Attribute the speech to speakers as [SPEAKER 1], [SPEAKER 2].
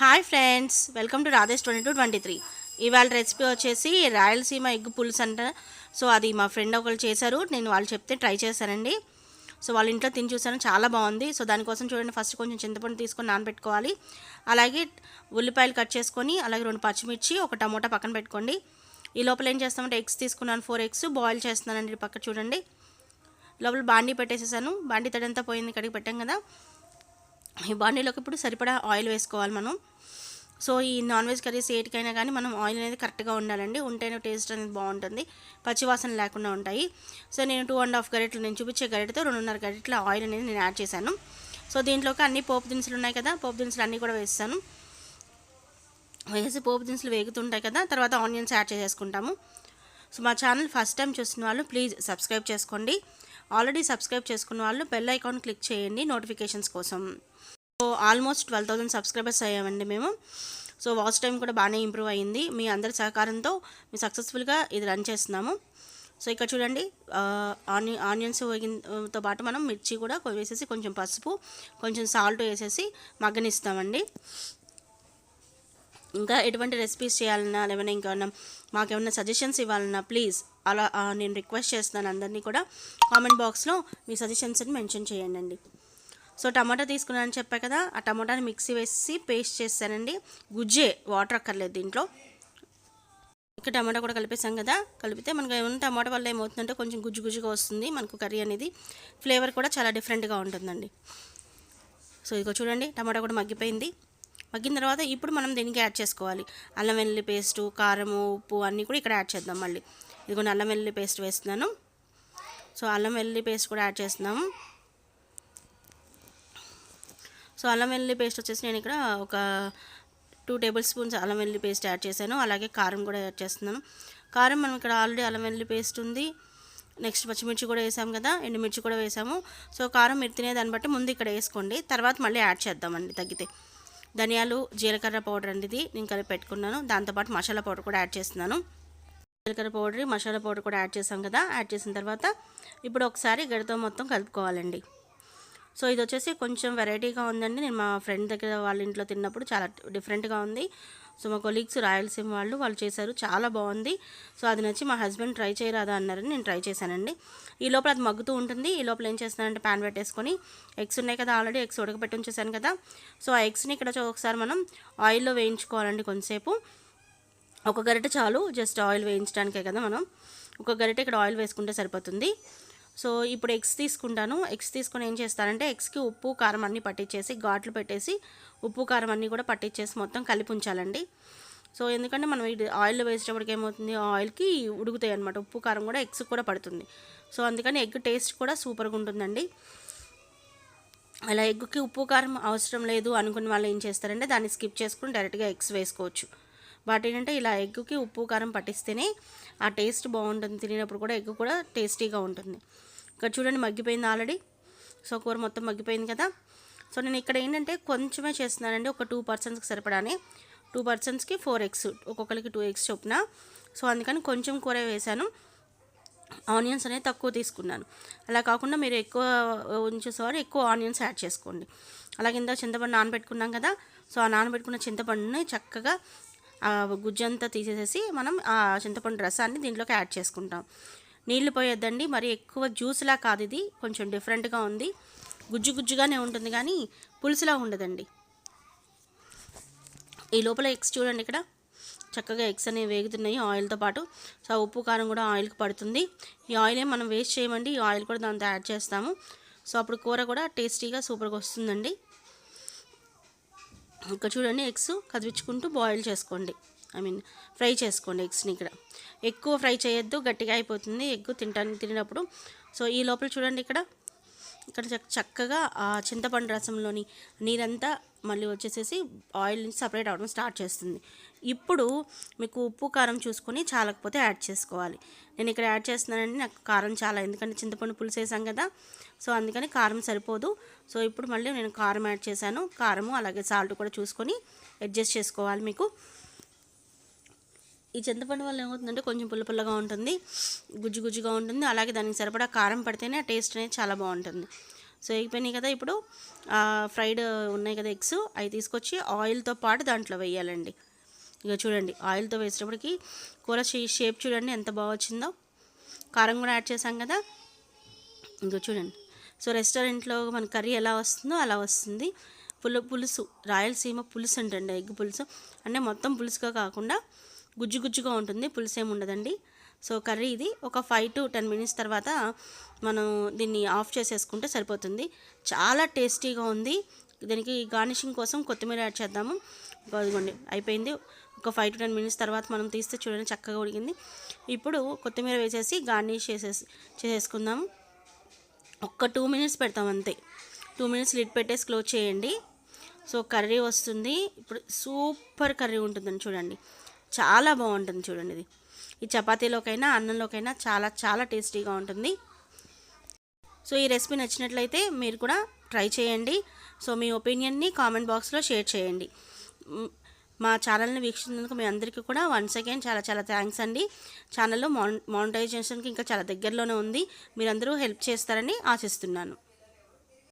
[SPEAKER 1] Hi friends welcome to Radhesh twenty two twenty three. ఇవాళ recipe వచ్చేసి Rayalaseema egg పులుసు అంట. సో అది మా ఫ్రెండ్ ఒకరు చేశారు నేను వాళ్ళు చెప్తే ట్రై చేశానండి. సో వాళ్ళ ఇంట్లో తిని చూసాను చాలా బాగుంది. సో దానికోసం చూడండి ఫస్ట్ కొంచెం చింతపండు తీసుకొని నానబెట్టుకోవాలి. అలాగే ఉల్లిపాయలు కట్ చేసుకొని అలాగే రెండు పచ్చిమిర్చి ఒక టమోటా పక్కన పెట్టుకోండి. ఈ లోపల ఏం చేస్తామంటే ఎగ్స్ తీసుకున్నాను ఫోర్ ఎగ్స్ బాయిల్ చేస్తున్నానండి పక్క చూడండి. లోపల బాండీ పెట్టేసేసాను బాండీ తడంతా పోయింది కడిగి పెట్టాం కదా. ఈ బాండీలోకి ఇప్పుడు సరిపడా ఆయిల్ వేసుకోవాలి మనం. సో ఈ నాన్ వెజ్ కర్రీస్ ఏటికైనా కానీ మనం ఆయిల్ అనేది కరెక్ట్గా ఉండాలండి. ఉంటేనే టేస్ట్ అనేది బాగుంటుంది. పచ్చివాసన లేకుండా ఉంటాయి. సో నేను టూ అండ్ హాఫ్ గరిటలు నేను చూపించే గరిటతో రెండున్నర గరిటల ఆయిల్ అనేది నేను యాడ్ చేశాను. సో దీంట్లోకి అన్ని పోపు దినుసులు ఉన్నాయి కదా పోపు దినుసులు అన్నీ కూడా వేస్తాను. వేసి పోపు దినుసులు వేగుతుంటాయి కదా తర్వాత ఆనియన్స్ యాడ్ చేసేసుకుంటాము. సో మా ఛానల్ ఫస్ట్ టైం చూస్తున్న వాళ్ళు ప్లీజ్ సబ్స్క్రైబ్ చేసుకోండి. ఆల్రెడీ సబ్స్క్రైబ్ చేసుకున్న వాళ్ళు బెల్ ఐకాన్ క్లిక్ చేయండి నోటిఫికేషన్స్ కోసం. So almost twelve thousand subscribers అయ్యామండి మేము. సో వాచ్ టైం కూడా బాగానే ఇంప్రూవ్ అయ్యింది మీ అందరి సహకారంతో మేము సక్సెస్ఫుల్గా ఇది రన్ చేస్తున్నాము. సో ఇక్కడ చూడండి ఆని ఆనియన్స్ వేగినతో పాటు మనం మిర్చి కూడా వేసేసి కొంచెం పసుపు కొంచెం సాల్ట్ వేసేసి మగ్గనిస్తామండి. ఇంకా ఎటువంటి రెసిపీస్ చేయాలన్నా లేవన్నా ఇంకేమన్నా మాకేమన్నా సజెషన్స్ ఇవ్వాలన్నా ప్లీజ్ అలా నేను రిక్వెస్ట్ చేస్తున్నాను అందరినీ కూడా. కామెంట్ బాక్స్లో మీ సజెషన్స్ని మెన్షన్ చేయండి అండి సో టమాటా తీసుకున్నానని చెప్పా కదా ఆ టమాటాని మిక్సీ వేసి పేస్ట్ చేస్తానండి. గుజ్జే వాటర్ అక్కర్లేదు దీంట్లో. ఇక్కడ టమాటా కూడా కలిపేసాం కదా కలిపితే మనకు ఏమైనా టమాటా వల్ల ఏమవుతుందంటే కొంచెం గుజ్జు గుజ్జుగా వస్తుంది మనకు కర్రీ అనేది. ఫ్లేవర్ కూడా చాలా డిఫరెంట్గా ఉంటుందండి. సో ఇదిగో చూడండి టమాటా కూడా మగ్గిపోయింది. మగ్గిన తర్వాత ఇప్పుడు మనం దీనికి యాడ్ చేసుకోవాలి. అల్లం వెల్లుల్లి పేస్టు కారము ఉప్పు అన్నీ కూడా ఇక్కడ యాడ్ చేద్దాం మళ్ళీ. ఇదిగో అల్లం వెల్లుల్లి పేస్ట్ వేస్తున్నాను. సో అల్లం వెల్లుల్లి పేస్ట్ కూడా యాడ్ చేస్తున్నాము. సో అల్లం వెల్లుల్లి పేస్ట్ వచ్చేసి నేను ఇక్కడ ఒక టూ టేబుల్ స్పూన్స్ అల్లం వెల్లుల్లి పేస్ట్ యాడ్ చేశాను. అలాగే కారం కూడా యాడ్ చేస్తున్నాను. కారం మనం ఇక్కడ ఆల్రెడీ అల్లం వెల్లుల్లి పేస్ట్ ఉంది. నెక్స్ట్ పచ్చిమిర్చి కూడా వేసాం కదా ఎండుమిర్చి కూడా వేసాము. సో కారం మీరు తినేదాన్ని బట్టి ముందు ఇక్కడ వేసుకోండి. తర్వాత మళ్ళీ యాడ్ చేద్దామండి తగ్గితే. ధనియాలు జీలకర్ర పౌడర్ అండి ఇది. నేను కలిపి పెట్టుకున్నాను. దాంతోపాటు మసాలా పౌడర్ కూడా యాడ్ చేస్తున్నాను. జీలకర్ర పౌడర్ మసాలా పౌడర్ కూడా యాడ్ చేసాం కదా యాడ్ చేసిన తర్వాత ఇప్పుడు ఒకసారి గడితో మొత్తం కలుపుకోవాలండి. సో ఇది వచ్చేసి కొంచెం వెరైటీగా ఉందండి. నేను మా ఫ్రెండ్ దగ్గర వాళ్ళ ఇంట్లో తిన్నప్పుడు చాలా డిఫరెంట్గా ఉంది. సో మా కొలీగ్స్ రాయలసీమ వాళ్ళు వాళ్ళు చేశారు. చాలా బాగుంది. సో అది నచ్చి మా హస్బెండ్ ట్రై చేయరాదా అన్నారని నేను ట్రై చేశానండి. ఈ లోపల అది మగ్గుతూ ఉంటుంది. ఈ లోపల ఏం చేస్తానంటే ప్యాన్ పెట్టేసుకొని ఎగ్స్ ఉన్నాయి కదా ఆల్రెడీ ఎగ్స్ ఉడకబెట్టి ఉంచేసాను కదా. సో ఆ ఎగ్స్ని ఇక్కడ ఒకసారి మనం ఆయిల్లో వేయించుకోవాలండి కొంతసేపు. ఒక గరిటె చాలు జస్ట్ ఆయిల్ వేయించడానికే కదా మనం. ఒక గరిటె ఇక్కడ ఆయిల్ వేసుకుంటే సరిపోతుంది. సో ఇప్పుడు ఎగ్స్ తీసుకుంటాను. ఎగ్స్ తీసుకుని ఏం చేస్తానంటే ఎగ్స్కి ఉప్పు కారం అన్నీ పట్టించేసి ఘాట్లు పెట్టేసి ఉప్పు కారం అన్నీ కూడా పట్టించేసి మొత్తం కలిపి ఉంచాలండి. సో ఎందుకంటే మనం ఇది ఆయిల్లో వేసేటప్పటికి ఏమవుతుంది? ఆయిల్కి ఉడుకుతాయి అనమాట ఉప్పు కారం కూడా ఎగ్స్ కూడా పడుతుంది. సో అందుకని ఎగ్ టేస్ట్ కూడా సూపర్గా ఉంటుందండి. అలా ఎగ్కి ఉప్పు కారం అవసరం లేదు అనుకున్న వాళ్ళు ఏం చేస్తారంటే దాన్ని స్కిప్ చేసుకుని డైరెక్ట్గా ఎగ్స్ వేసుకోవచ్చు. బట్ ఏంటంటే ఇలా ఎగ్కి ఉప్పు కారం పట్టిస్తేనే ఆ టేస్ట్ బాగుంటుంది. తినేటప్పుడు కూడా ఎగ్ కూడా టేస్టీగా ఉంటుంది. ఇక్కడ చూడండి మగ్గిపోయింది ఆల్రెడీ. సో కూర మొత్తం మగ్గిపోయింది కదా. సో నేను ఇక్కడ ఏంటంటే కొంచెమే చేస్తున్నానండి. ఒక టూ పర్సన్స్కి సరిపడానే. టూ పర్సన్స్కి ఫోర్ ఎగ్స్ ఒక్కొక్కరికి టూ ఎగ్స్ చొప్పున. సో అందుకని కొంచెం కూర వేశాను. ఆనియన్స్ అనేది తక్కువ తీసుకున్నాను. అలా కాకుండా మీరు ఎక్కువ ఉంచేసేవారు ఎక్కువ ఆనియన్స్ యాడ్ చేసుకోండి. అలాగే ఇందా చింతపండు నానబెట్టుకున్నాం కదా. సో ఆ నానబెట్టుకున్న చింతపండుని చక్కగా గుజ్జంతా తీసేసేసి మనం ఆ చింతపండు రసాన్ని దీంట్లోకి యాడ్ చేసుకుంటాం. నీళ్ళు పోయొద్దండి మరి ఎక్కువ జ్యూస్లా కాదు ఇది. కొంచెం డిఫరెంట్గా ఉంది. గుజ్జు గుజ్జుగానే ఉంటుంది కానీ పులుసులా ఉండదండి. ఈ లోపల ఎగ్స్ చూడండి ఇక్కడ. చక్కగా ఎగ్స్ అనేవి వేగుతున్నాయి ఆయిల్తో పాటు. సో ఉప్పు కారం కూడా ఆయిల్కి పడుతుంది. ఈ ఆయిలే మనం వేస్ట్ చేయమండి. ఈ ఆయిల్ కూడా దాంతో యాడ్ చేస్తాము. సో అప్పుడు కూర కూడా టేస్టీగా సూపర్గా వస్తుందండి. ఇక్కడ చూడండి ఎగ్స్ కదిపించుకుంటూ బాయిల్ చేసుకోండి. ఐ మీన్ ఫ్రై చేసుకోండి ఎగ్స్ని ఇక్కడ. ఎక్కువ ఫ్రై చేయొద్దు గట్టిగా అయిపోతుంది ఎగ్ తింటాను తినేటప్పుడు. సో ఈ లోపల చూడండి ఇక్కడ. ఇక్కడ చక్కగా ఆ చింతపండు రసంలోని నీరంతా మళ్ళీ వచ్చేసేసి ఆయిల్ నుంచి సపరేట్ అవడం స్టార్ట్ చేస్తుంది. ఇప్పుడు మీకు ఉప్పు కారం చూసుకొని చాలకపోతే యాడ్ చేసుకోవాలి. నేను ఇక్కడ యాడ్ చేస్తున్నానండి. నాకు కారం చాలా ఎందుకంటే చింతపండు పులుసు వేసాం కదా. సో అందుకని కారం సరిపోదు. సో ఇప్పుడు మళ్ళీ నేను కారం యాడ్ చేశాను. కారము అలాగే సాల్ట్ కూడా చూసుకొని అడ్జస్ట్ చేసుకోవాలి మీకు. ఈ చింతపండు వల్ల ఏమవుతుందంటే కొంచెం పుల్ల పుల్లగా ఉంటుంది గుజ్జు గుజ్జుగా ఉంటుంది. అలాగే దానికి సరిపడా కారం పడితేనే ఆ టేస్ట్ అనేది చాలా బాగుంటుంది. సో అయిపోయినాయి కదా ఇప్పుడు ఫ్రైడ్ ఉన్నాయి కదా ఎగ్స్ అవి తీసుకొచ్చి ఆయిల్తో పాటు దాంట్లో వేయాలండి. ఇక చూడండి ఆయిల్తో వేసేటప్పటికి కూర షేప్ చూడండి ఎంత బాగా వచ్చిందో. కారం కూడా యాడ్ చేసాం కదా. ఇంకో చూడండి సో రెస్టారెంట్లో మన కర్రీ ఎలా వస్తుందో అలా వస్తుంది. పులు పులుసు రాయలసీమ పులుసు అంటండి ఎగ్ పులుసు. అంటే మొత్తం పులుసుగా కాకుండా గుజ్జు గుజ్జుగా ఉంటుంది పులుసు ఏమి ఉండదండి. సో కర్రీ ఇది ఒక ఫైవ్ టు టెన్ మినిట్స్ తర్వాత మనం దీన్ని ఆఫ్ చేసేసుకుంటే సరిపోతుంది. చాలా టేస్టీగా ఉంది. దీనికి గార్నిషింగ్ కోసం కొత్తిమీర యాడ్ చేద్దాము. ఇదిగోండి అయిపోయింది. ఒక ఫైవ్ టు టెన్ మినిట్స్ తర్వాత మనం తీస్తే చూడండి చక్కగా ఉడికింది. ఇప్పుడు కొత్తిమీర వేసేసి గార్నిష్ చేసేసి చేసేసుకుందాము. ఒక్క టూ మినిట్స్ పెడతాం అంతే. టూ మినిట్స్ లిడ్ పెట్టేసి క్లోజ్ చేయండి. సో కర్రీ వస్తుంది. ఇప్పుడు సూపర్ కర్రీ ఉంటుందని చూడండి. చాలా బాగుంటుంది చూడండి ఇది. ఈ చపాతీలోకైనా అన్నంలోకైనా చాలా చాలా టేస్టీగా ఉంటుంది. సో ఈ రెసిపీ నచ్చినట్లయితే మీరు కూడా ట్రై చేయండి. సో మీ ఒపీనియన్ని కామెంట్ బాక్స్లో షేర్ చేయండి. మా ఛానల్ని వీక్షించినందుకు మీ అందరికీ కూడా వన్స్ అగైన్ చాలా చాలా థ్యాంక్స్ అండి. ఛానల్లో మాన్ మానిటైజేషన్కి ఇంకా చాలా దగ్గరలోనే ఉంది. మీరందరూ హెల్ప్ చేస్తారని ఆశిస్తున్నాను.